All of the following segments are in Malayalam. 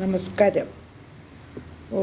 നമസ്കാരം. ഓ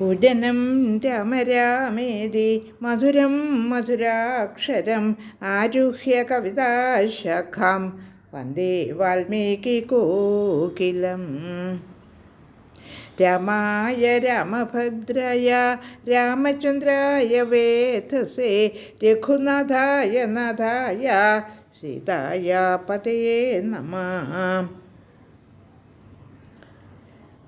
കുജനം രമരാമേതി മധുരം മധുരാക്ഷരം ആരുഹ്യ കവിതാശഖം വന്ദേ വാൽമീകി കോകിലം രമായ രാമഭദ്രയ രാമചന്ദ്രായ വേധസേ രഘുനാഥായ നാഥായ സീതായ പതയേ നമഃ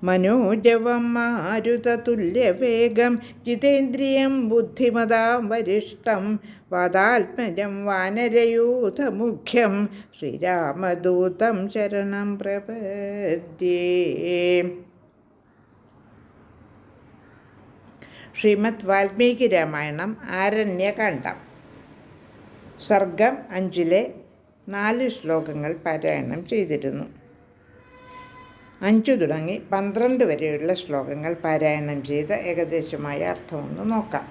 മനോജവം മാരുതതുല്യവേഗം ജിതേന്ദ്രിയം ബുദ്ധിമതാം വരിഷ്ടം വാദാത്മജം വാനരയൂഥമുഖ്യം ശ്രീരാമദൂതം ശരണം പ്രപദ്യേ. ശ്രീമദ് വാൽമീകി രാമായണം ആരണ്യകാന്ഡം. സർഗം അഞ്ചിലെ നാല് ശ്ലോകങ്ങൾ പാരായണം ചെയ്തിരുന്നു. അഞ്ചു തുടങ്ങി പന്ത്രണ്ട് വരെയുള്ള ശ്ലോകങ്ങൾ പാരായണം ചെയ്ത് ഏകദേശമായ അർത്ഥമൊന്ന് നോക്കാം.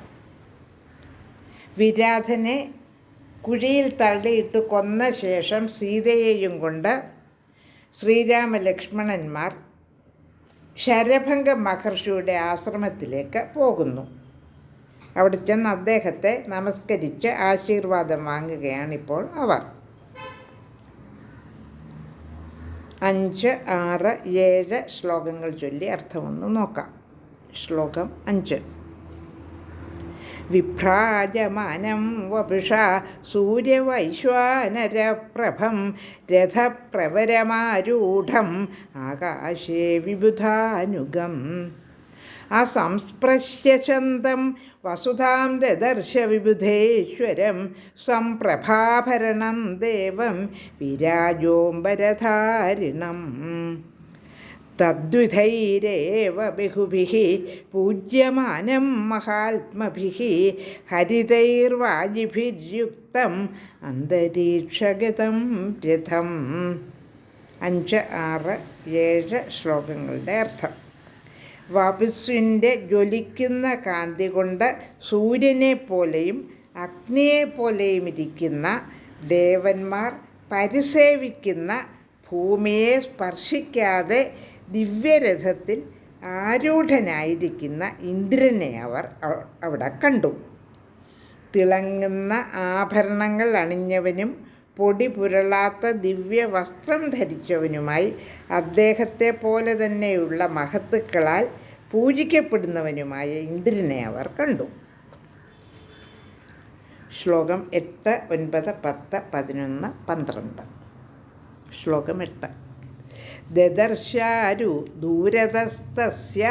വിരാധനെ കുഴിയിൽ തള്ളിയിട്ട് കൊന്ന ശേഷം സീതയെയും കൊണ്ട് ശ്രീരാമലക്ഷ്മണന്മാർ ശരഭംഗ മഹർഷിയുടെ ആശ്രമത്തിലേക്ക് പോകുന്നു. അവിടെ ചെന്ന് അദ്ദേഹത്തെ നമസ്കരിച്ച് ആശീർവാദം വാങ്ങുകയാണിപ്പോൾ അവർ. അഞ്ച് ആറ് ഏഴ് ശ്ലോകങ്ങൾ ചൊല്ലി അർത്ഥമൊന്ന് നോക്കാം. ശ്ലോകം അഞ്ച്. വിഭ്രാജമാനം വപുഷ സൂര്യവൈശ്വാനരപ്രഭം രഥപ്രവരമാരൂഢം ആകാശേ വിബുധാനുഗം. അസംസ്പൃശ്യചന്തം വസുധാം ദദർശ വിബുധേശ്വരം സംപ്രഭാഭരണം ദേവം വിരാജോംബരധാരിണം. തദ്വിധൈരേവ ബഹുഭിः പൂജ്യമാനം മഹാത്മഭിः ഹരിതൈർവാജിഭിര്യുക്തം അന്തരീക്ഷഗതം രഥം. അഞ്ച് ആറ് ഏഴ് ശ്ലോകങ്ങളുടെ അർത്ഥം. വപുസ്വിന്റെ ജ്വലിക്കുന്ന കാന്തി കൊണ്ട് സൂര്യനെ പോലെയും അഗ്നിയെ പോലെയും ഇരിക്കുന്ന ദേവന്മാർ പരിസേവിക്കുന്ന ഭൂമിയെ സ്പർശിക്കാതെ ദിവ്യരഥത്തിൽ ആരൂഢനായിരിക്കുന്ന ഇന്ദ്രനെ അവർ അവിടെ കണ്ടു. തിളങ്ങുന്ന ആഭരണങ്ങൾ അണിഞ്ഞവനും പൊടി പുരളാത്ത ദിവ്യ വസ്ത്രം ധരിച്ചവനുമായി അദ്ദേഹത്തെ പോലെ തന്നെയുള്ള മഹത്തുക്കളാൽ പൂജിക്കപ്പെടുന്നവനുമായ ഇന്ദ്രനെ അവർ കണ്ടു. ശ്ലോകം എട്ട് ഒൻപത് പത്ത് പതിനൊന്ന് പന്ത്രണ്ട്. ശ്ലോകം എട്ട്. ദദർശാരു ദൂരതസ്തസ്യ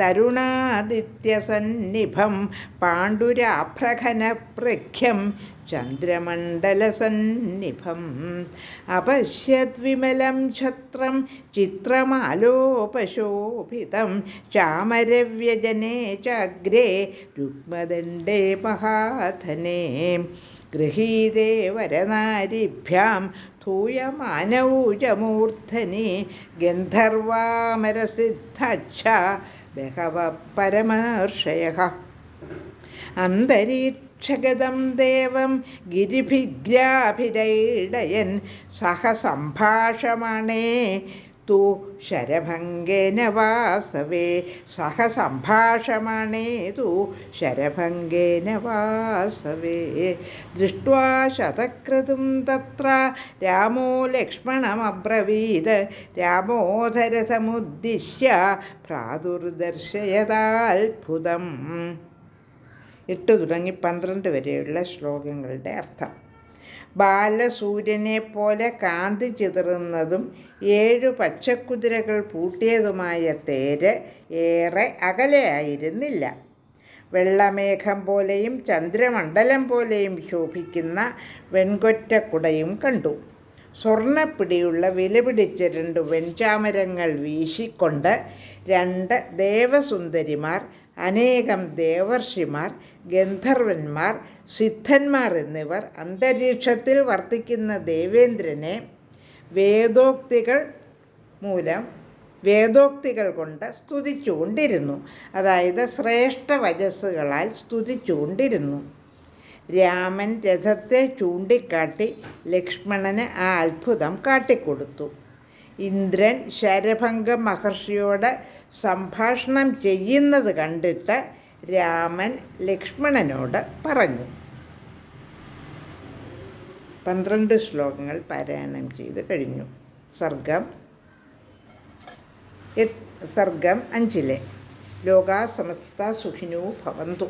തരുണാദിത്യസന്നിഭം പാണ്ഡുരാഭ്രഘനപ്രഖ്യം ചന്ദ്രമണ്ഡലസന്നിഭം. അപശ്യദ്വിമലം ഛത്രം ചിത്രമാലോപശോഭിതം ചാമരവ്യജനേ ചഗ്രേ രുക്മദണ്ഡേ മഹാധനേ. ഗൃഹീതേ വരനാരിഭ്യാം ധൂയമാനൗജമൂർധനി ഗന്ധർവാമരസിദ്ധച്ഛ ബഹവ പരമർഷയ. അന്തരീക്ഷഗതം ദേവം ഗിരിഭിഗ്രാഭിരൈഡയൻ സഹ സംഭാഷമണേ തു ശരഭംഗേന वासवे സഹ സംഭാഷമണേ तु ശരഭംഗേന വാസവേ दृष्ट्वा ശതക്രതും തത്ര. രാമോ ലക്ഷ്മണമബ്രവീത്. രാമോധരസമുദ്ദിശ്യ പ്രാദുർദർശയതാത്ഭുതം. എട്ട് തുടങ്ങി പന്ത്രണ്ട് വരെയുള്ള ശ്ലോകങ്ങളുടെ അർത്ഥം. ബാലസൂര്യനെ പോലെ കാന്തി ചിതറുന്നതും ഏഴു പച്ചക്കുതിരകൾ പൂട്ടിയതുമായ തേര് ഏറെ അകലെയായിരുന്നില്ല വെള്ളമേഘം പോലെയും ചന്ദ്രമണ്ഡലം പോലെയും ശോഭിക്കുന്ന വെൺകൊറ്റക്കുടയും കണ്ടു. സ്വർണപ്പിടിയുള്ള വിലപിടിച്ച രണ്ട് വെൺചാമരങ്ങൾ വീശിക്കൊണ്ട് രണ്ട് ദേവസുന്ദരിമാർ അനേകം ദേവർഷിമാർ ഗന്ധർവന്മാർ സിദ്ധന്മാർ എന്നിവർ അന്തരീക്ഷത്തിൽ വർത്തിക്കുന്ന ദേവേന്ദ്രനെ വേദോക്തികൾ മൂലം വേദോക്തികൾ കൊണ്ട് സ്തുതിച്ചുകൊണ്ടിരുന്നു. അതായത് ശ്രേഷ്ഠ വജസ്സുകളാൽ സ്തുതിച്ചുകൊണ്ടിരുന്നു. രാമൻ രഥത്തെ ചൂണ്ടിക്കാട്ടി ലക്ഷ്മണന് ആ അത്ഭുതം കാട്ടിക്കൊടുത്തു. ഇന്ദ്രൻ ശരഭംഗ മഹർഷിയോട് സംഭാഷണം ചെയ്യുന്നത് കണ്ടിട്ട് രാമൻ ലക്ഷ്മണനോട് പറഞ്ഞു. പന്ത്രണ്ട് ശ്ലോകങ്ങൾ പാരായണം ചെയ്ത് കഴിഞ്ഞു. സർഗം സർഗം അഞ്ചിലെ ലോകാ സമസ്ത സുഖിനോ ഭവന്തു.